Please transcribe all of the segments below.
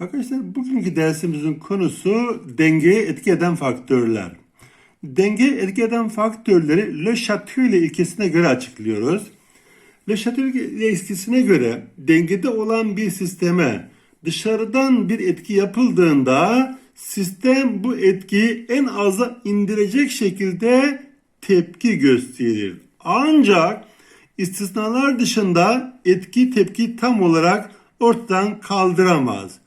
Arkadaşlar bugünkü dersimizin konusu dengeye etki eden faktörler. Dengeye etki eden faktörleri Le Chatelier ilkesine göre açıklıyoruz. Le Chatelier ilkesine göre dengede olan bir sisteme dışarıdan bir etki yapıldığında sistem bu etkiyi en aza indirecek şekilde tepki gösterir. Ancak istisnalar dışında etki tepki tam olarak ortadan kaldıramaz.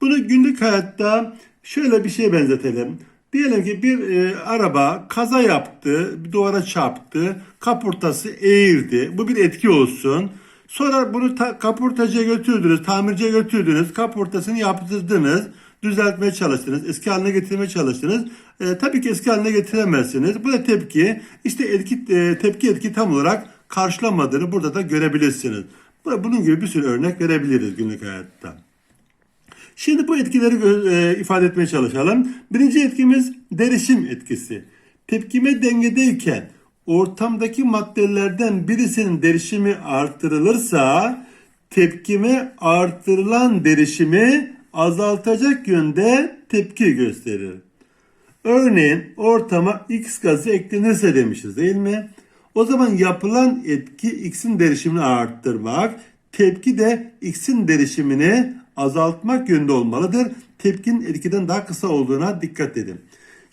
Bunu günlük hayatta şöyle bir şeye benzetelim. Diyelim ki bir e, araba kaza yaptı, bir duvara çarptı, kaportası eğildi. Bu bir etki olsun. Sonra bunu ta, kaportacıya götürdünüz, tamirciye götürdünüz, kaportasını yaptırdınız, düzeltmeye çalıştınız, eski haline getirmeye çalıştınız. E, tabii ki eski haline getiremezsiniz. Bu da tepki. İşte etki, e, tepki etki tam olarak karşılamadığını burada da görebilirsiniz. Bu- Bunun gibi bir sürü örnek verebiliriz günlük hayatta. Şimdi bu etkileri e, ifade etmeye çalışalım. Birinci etkimiz derişim etkisi. Tepkime dengedeyken ortamdaki maddelerden birisinin derişimi artırılırsa tepkime artırılan derişimi azaltacak yönde tepki gösterir. Örneğin ortama X gazı eklenirse demişiz değil mi? O zaman yapılan etki X'in derişimini arttırmak, tepki de X'in derişimini azaltmak yönünde olmalıdır. Tepkinin etkiden daha kısa olduğuna dikkat edin.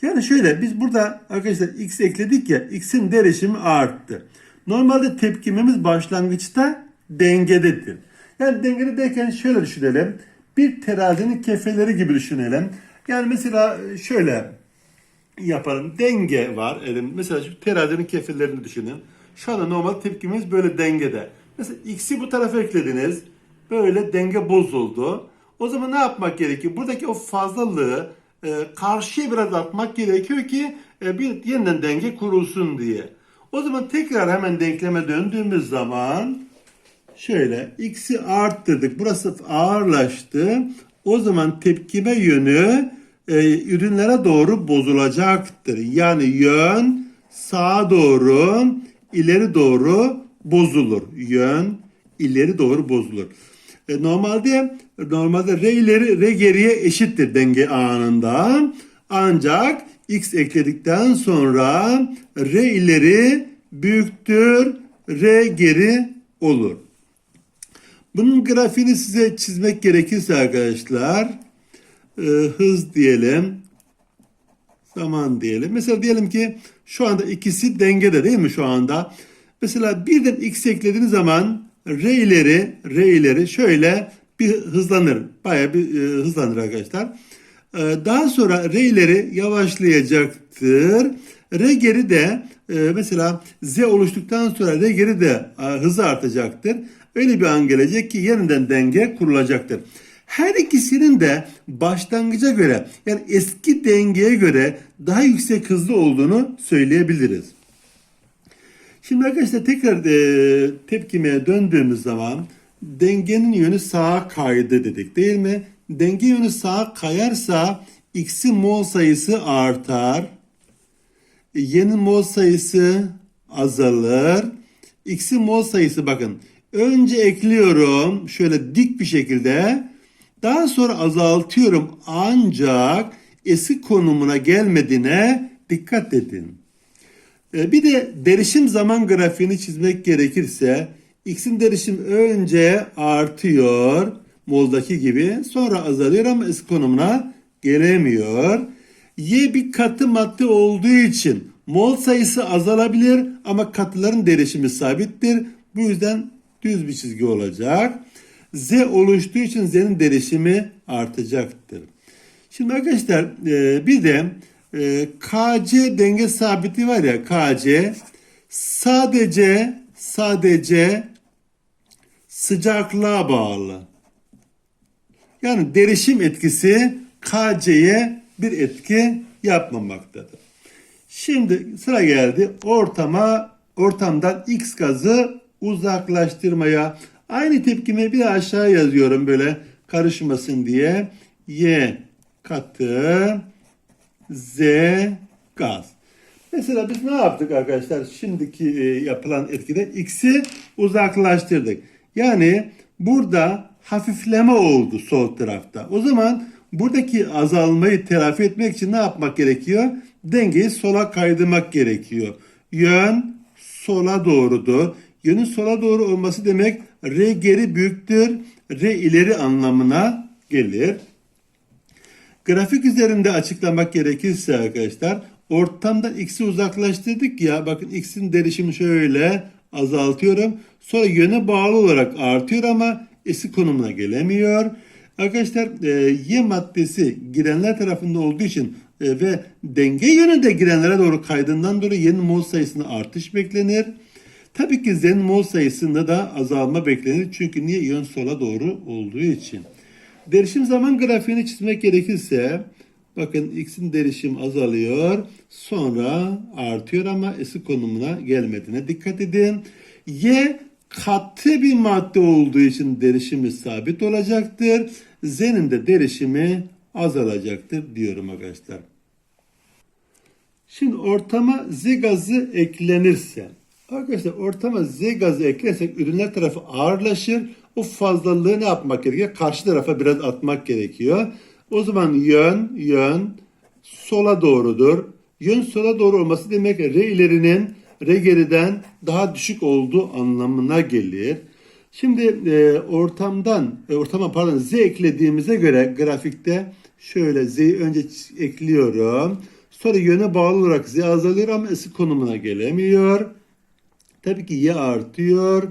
Yani şöyle biz burada arkadaşlar X ekledik ya X'in derişimi arttı. Normalde tepkimimiz başlangıçta dengededir. Yani dengede derken şöyle düşünelim. Bir terazinin kefeleri gibi düşünelim. Yani mesela şöyle yapalım. Denge var. Mesela şu terazinin kefillerini düşünün. Şu anda normal tepkimiz böyle dengede. Mesela x'i bu tarafa eklediniz. Böyle denge bozuldu. O zaman ne yapmak gerekiyor? Buradaki o fazlalığı e, karşıya biraz atmak gerekiyor ki e, bir yeniden denge kurulsun diye. O zaman tekrar hemen denkleme döndüğümüz zaman şöyle x'i arttırdık. Burası ağırlaştı. O zaman tepkime yönü e, ürünlere doğru bozulacaktır. Yani yön sağa doğru, ileri doğru bozulur. Yön ileri doğru bozulur. E, normalde normalde r ileri r geriye eşittir denge anında. Ancak x ekledikten sonra r ileri büyüktür r geri olur. Bunun grafiğini size çizmek gerekirse arkadaşlar e, hız diyelim zaman diyelim. Mesela diyelim ki şu anda ikisi dengede değil mi şu anda? Mesela birden x eklediğiniz zaman r ileri r ileri şöyle bir hızlanır. Bayağı bir e, hızlanır arkadaşlar. E, daha sonra r ileri yavaşlayacaktır. R geri de e, mesela z oluştuktan sonra r geri de e, hızı artacaktır. Öyle bir an gelecek ki yeniden denge kurulacaktır. Her ikisinin de başlangıca göre yani eski dengeye göre daha yüksek hızlı olduğunu söyleyebiliriz. Şimdi arkadaşlar tekrar e, tepkimeye döndüğümüz zaman dengenin yönü sağa kaydı dedik değil mi? Denge yönü sağa kayarsa x'in mol sayısı artar. Yeni mol sayısı azalır. X'in mol sayısı bakın. Önce ekliyorum şöyle dik bir şekilde. Daha sonra azaltıyorum ancak eski konumuna gelmediğine dikkat edin. E, Bir de derişim zaman grafiğini çizmek gerekirse x'in derişim önce artıyor moldaki gibi sonra azalıyor ama eski konumuna gelemiyor. Y bir katı madde olduğu için mol sayısı azalabilir ama katıların derişimi sabittir. Bu yüzden düz bir çizgi olacak. Z oluştuğu için Z'nin derişimi artacaktır. Şimdi arkadaşlar e, bir de e, KC denge sabiti var ya KC sadece sadece sıcaklığa bağlı. Yani derişim etkisi KC'ye bir etki yapmamaktadır. Şimdi sıra geldi ortama ortamdan X gazı uzaklaştırmaya. Aynı tepkimi bir aşağı yazıyorum böyle karışmasın diye. Y katı Z gaz. Mesela biz ne yaptık arkadaşlar? Şimdiki e, yapılan etkide X'i uzaklaştırdık. Yani burada hafifleme oldu sol tarafta. O zaman buradaki azalmayı telafi etmek için ne yapmak gerekiyor? Dengeyi sola kaydırmak gerekiyor. Yön sola doğrudur. Yönün sola doğru olması demek R geri büyüktür, R ileri anlamına gelir. Grafik üzerinde açıklamak gerekirse arkadaşlar ortamdan x'i uzaklaştırdık ya bakın x'in derişimi şöyle azaltıyorum. Sonra yöne bağlı olarak artıyor ama esi konumuna gelemiyor. Arkadaşlar e, Y maddesi girenler tarafında olduğu için e, ve denge yönünde girenlere doğru kaydığından dolayı Y'nin mol sayısında artış beklenir. Tabii ki Z'nin mol sayısında da azalma beklenir. Çünkü niye? Yön sola doğru olduğu için. Derişim zaman grafiğini çizmek gerekirse bakın x'in derişim azalıyor sonra artıyor ama esi konumuna gelmediğine dikkat edin. Y katı bir madde olduğu için derişimi sabit olacaktır. Z'nin de derişimi azalacaktır diyorum arkadaşlar. Şimdi ortama Z gazı eklenirse Arkadaşlar ortama Z gazı eklersek ürünler tarafı ağırlaşır. O fazlalığı ne yapmak gerekiyor? Karşı tarafa biraz atmak gerekiyor. O zaman yön, yön sola doğrudur. Yön sola doğru olması demek R ilerinin R geriden daha düşük olduğu anlamına gelir. Şimdi e, ortamdan, e, ortama pardon Z eklediğimize göre grafikte şöyle Z'yi önce ekliyorum. Sonra yöne bağlı olarak Z azalıyor ama S konumuna gelemiyor. Tabii ki y artıyor.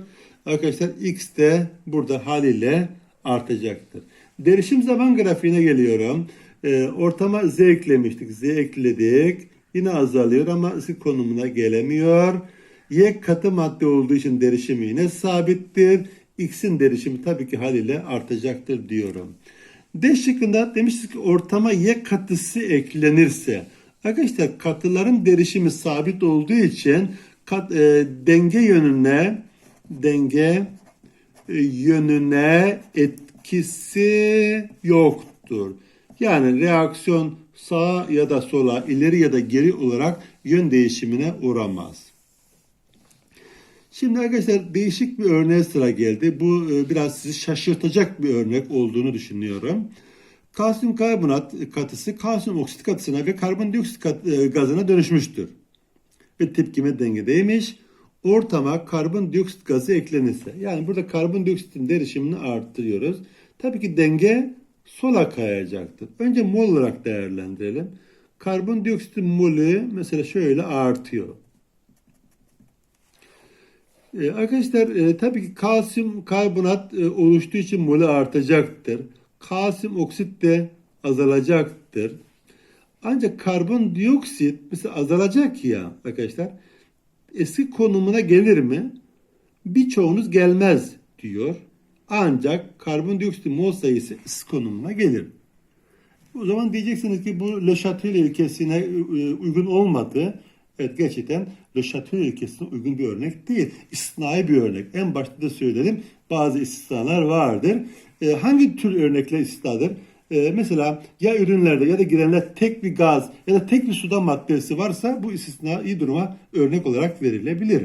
Arkadaşlar x de burada haliyle artacaktır. Derişim zaman grafiğine geliyorum. Ee, ortama z eklemiştik. Z ekledik. Yine azalıyor ama ısı konumuna gelemiyor. Y katı madde olduğu için derişimi yine sabittir. X'in derişimi tabii ki haliyle artacaktır diyorum. D şıkkında demiştik ki ortama Y katısı eklenirse. Arkadaşlar katıların derişimi sabit olduğu için kat, e, denge yönüne denge e, yönüne etkisi yoktur. Yani reaksiyon sağa ya da sola, ileri ya da geri olarak yön değişimine uğramaz. Şimdi arkadaşlar değişik bir örneğe sıra geldi. Bu e, biraz sizi şaşırtacak bir örnek olduğunu düşünüyorum. Kalsiyum karbonat katısı kalsiyum oksit katısına ve karbondioksit kat, e, gazına dönüşmüştür ve tepkime dengedeymiş. Ortama karbondioksit gazı eklenirse. Yani burada karbondioksitin derişimini arttırıyoruz. Tabii ki denge sola kayacaktır. Önce mol olarak değerlendirelim. Karbondioksitin molü mesela şöyle artıyor. Ee, arkadaşlar e, tabii ki kalsiyum karbonat e, oluştuğu için molü artacaktır. Kalsiyum oksit de azalacaktır. Ancak karbondioksit mesela azalacak ya arkadaşlar. Eski konumuna gelir mi? Birçoğunuz gelmez diyor. Ancak karbondioksit mol sayısı eski konumuna gelir. O zaman diyeceksiniz ki bu Le Chatelier ilkesine e, uygun olmadı. Evet gerçekten Le Chatelier ilkesine uygun bir örnek değil. İstisnai bir örnek. En başta da söyledim. Bazı istisnalar vardır. E, hangi tür örnekler istisnadır? E, mesela ya ürünlerde ya da girenler tek bir gaz ya da tek bir suda maddesi varsa bu istisnai duruma örnek olarak verilebilir.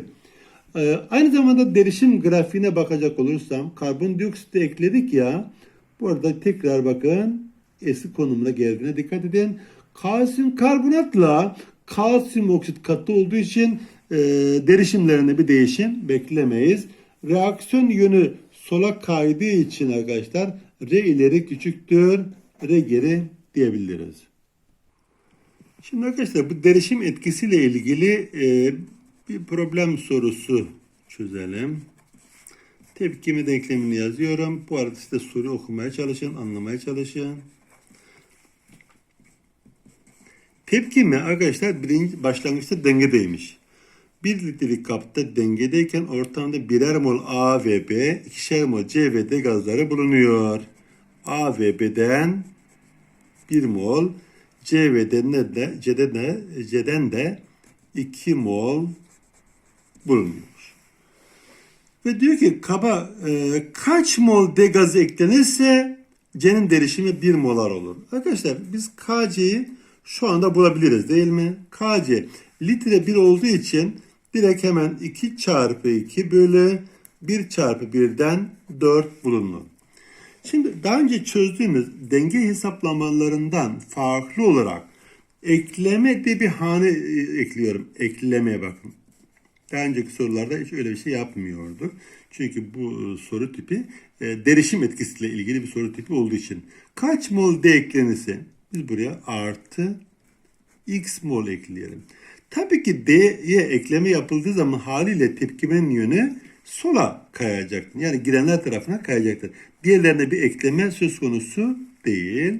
E, aynı zamanda derişim grafiğine bakacak olursam karbondioksit ekledik ya. Bu arada tekrar bakın eski konumuna geldiğine dikkat edin. Kalsiyum karbonatla kalsiyum oksit katı olduğu için e, derişimlerinde bir değişim beklemeyiz. Reaksiyon yönü sola kaydığı için arkadaşlar R ileri küçüktür, R geri diyebiliriz. Şimdi arkadaşlar bu derişim etkisiyle ilgili e, bir problem sorusu çözelim. Tepkimi denklemini yazıyorum. Bu arada size soru okumaya çalışın, anlamaya çalışın. Tepkimi arkadaşlar birinci başlangıçta dengedeymiş. 1 litrelik kapta dengedeyken ortamda birer mol A ve B, ikişer mol C ve D gazları bulunuyor. A ve B'den 1 mol, C ve D'den de, C'den de, C'den de 2 mol bulunuyor. Ve diyor ki kaba e, kaç mol D gazı eklenirse C'nin derişimi 1 molar olur. Arkadaşlar biz KC'yi şu anda bulabiliriz değil mi? KC litre 1 olduğu için direkt hemen 2 çarpı 2 bölü 1 çarpı 1'den 4 bulunur. Şimdi daha önce çözdüğümüz denge hesaplamalarından farklı olarak ekleme de bir hane e, ekliyorum. Eklemeye bakın. Daha önceki sorularda hiç öyle bir şey yapmıyorduk. Çünkü bu e, soru tipi e, derişim etkisiyle ilgili bir soru tipi olduğu için. Kaç mol D eklenirse biz buraya artı x mol ekleyelim. Tabii ki D'ye ekleme yapıldığı zaman haliyle tepkimenin yönü sola kayacaktır. Yani girenler tarafına kayacaktır. Diğerlerine bir ekleme söz konusu değil.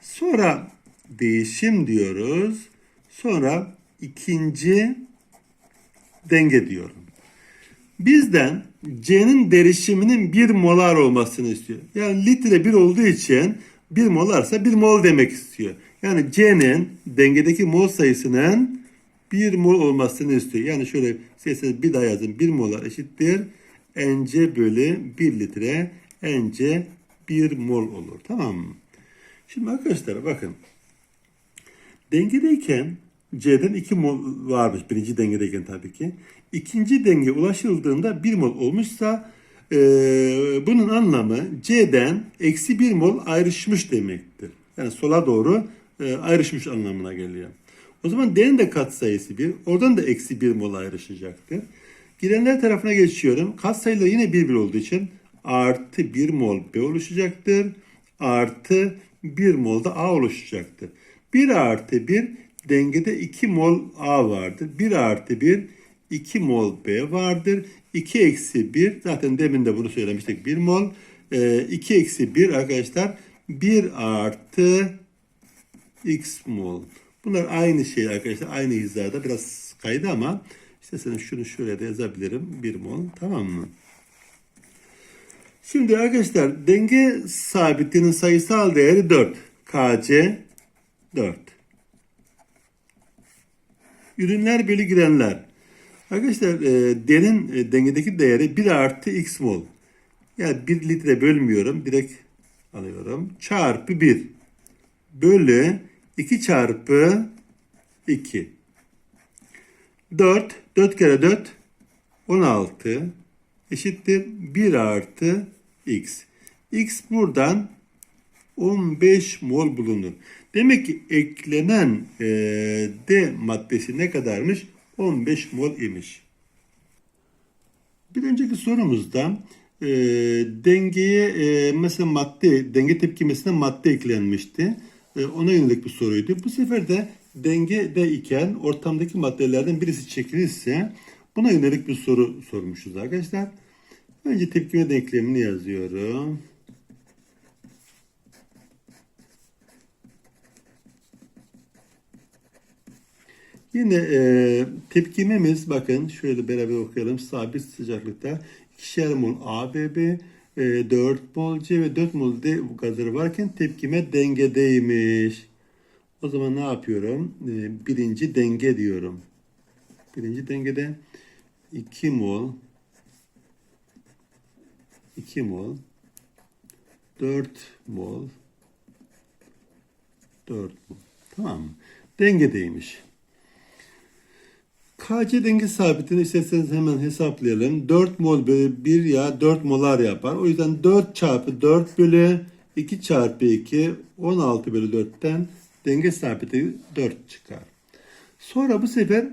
Sonra değişim diyoruz. Sonra ikinci denge diyorum. Bizden C'nin derişiminin 1 molar olmasını istiyor. Yani litre 1 olduğu için 1 molarsa 1 mol demek istiyor. Yani C'nin dengedeki mol sayısının 1 mol olmasını istiyor. Yani şöyle isterseniz bir daha yazın. 1 molar eşittir. NC bölü 1 litre. NC 1 mol olur. Tamam mı? Şimdi arkadaşlar bakın. Dengedeyken C'den 2 mol varmış birinci dengedeyken tabii ki. İkinci denge ulaşıldığında 1 mol olmuşsa e, bunun anlamı C'den eksi 1 mol ayrışmış demektir. Yani sola doğru e, ayrışmış anlamına geliyor. O zaman D'nin de katsayısı 1. Oradan da eksi 1 mol ayrışacaktır. Girenler tarafına geçiyorum. Katsayıları yine 1 1 olduğu için artı 1 mol B oluşacaktır. Artı 1 mol da A oluşacaktır. 1 artı 1 dengede 2 mol A vardır. 1 artı 1 2 mol B vardır. 2 eksi 1 zaten demin de bunu söylemiştik 1 mol. E, 2 eksi 1 arkadaşlar 1 artı x mol. Bunlar aynı şey arkadaşlar. Aynı hizada biraz kaydı ama isterseniz şunu şöyle de yazabilirim. 1 mol tamam mı? Şimdi arkadaşlar denge sabitinin sayısal değeri 4. KC 4. Ürünler bölü girenler. Arkadaşlar e, D'nin e, dengedeki değeri 1 artı x mol. Yani 1 litre bölmüyorum. Direkt alıyorum. Çarpı 1. Bölü 2 çarpı 2. 4. 4 kere 4. 16. Eşittir 1 artı x. X buradan 15 mol bulunur. Demek ki eklenen e, D maddesi ne kadarmış? 15 mol imiş. Bir önceki sorumuzda e, dengeye e, mesela madde, denge tepkimesine madde eklenmişti. E, ona yönelik bir soruydu. Bu sefer de dengede iken ortamdaki maddelerden birisi çekilirse buna yönelik bir soru sormuşuz arkadaşlar. Önce tepkime denklemini yazıyorum. Yine e, tepkimemiz bakın şöyle beraber okuyalım. Sabit sıcaklıkta ikişer mol ABB, e, 4 mol C ve 4 mol D gazları varken tepkime dengedeymiş. O zaman ne yapıyorum? E, birinci denge diyorum. Birinci dengede 2 mol 2 mol 4 mol 4 mol. Tamam? Dengedeymiş. KC denge sabitini isterseniz hemen hesaplayalım. 4 mol bölü 1 ya 4 molar yapar. O yüzden 4 çarpı 4 bölü 2 çarpı 2 16 bölü 4'ten denge sabiti 4 çıkar. Sonra bu sefer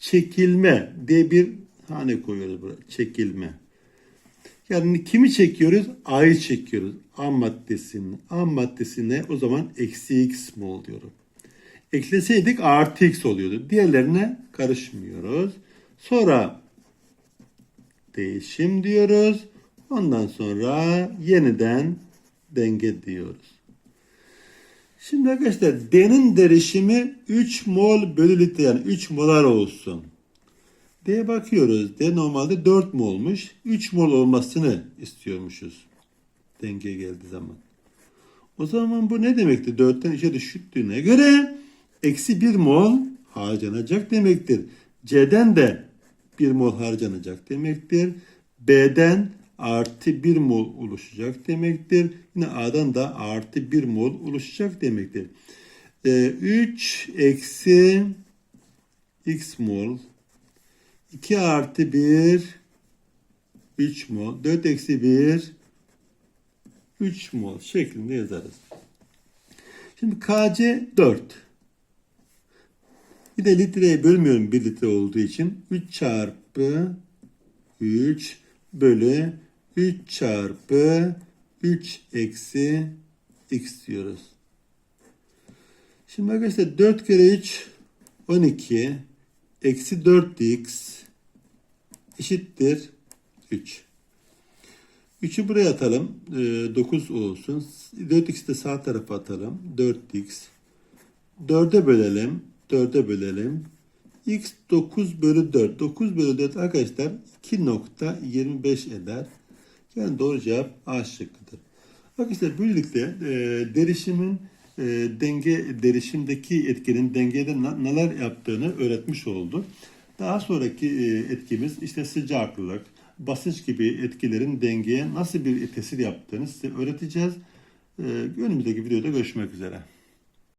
çekilme diye bir hane koyuyoruz buraya. Çekilme. Yani kimi çekiyoruz? A'yı çekiyoruz. A maddesini. A maddesine o zaman eksi x mol diyorum. Ekleseydik artı x oluyordu. Diğerlerine karışmıyoruz. Sonra değişim diyoruz. Ondan sonra yeniden denge diyoruz. Şimdi arkadaşlar D'nin derişimi 3 mol bölü litre yani 3 molar olsun. D'ye bakıyoruz. D normalde 4 molmuş. 3 mol olmasını istiyormuşuz. Denge geldiği zaman. O zaman bu ne demekti? 4'ten 3'e düşüktüğüne göre eksi 1 mol harcanacak demektir. C'den de 1 mol harcanacak demektir. B'den artı 1 mol oluşacak demektir. Yine A'dan da artı 1 mol oluşacak demektir. Ee, 3 eksi x mol 2 artı 1 3 mol 4 eksi 1 3 mol şeklinde yazarız. Şimdi KC 4. Bir de litreye bölmüyorum 1 litre olduğu için. 3 çarpı 3 bölü 3 çarpı 3 eksi x diyoruz. Şimdi arkadaşlar 4 kere 3 12 eksi 4x eşittir 3. 3'ü buraya atalım. 9 olsun. 4x'i de sağ tarafa atalım. 4x. 4'e bölelim. 4'e bölelim. x 9 bölü 4. 9 bölü 4 arkadaşlar 2.25 eder. Yani doğru cevap A şıkkıdır. Arkadaşlar böylelikle e, derişimin e, denge derişimdeki etkinin dengede neler yaptığını öğretmiş olduk. Daha sonraki e, etkimiz işte sıcaklık, basınç gibi etkilerin dengeye nasıl bir tesir yaptığını size öğreteceğiz. E, önümüzdeki videoda görüşmek üzere.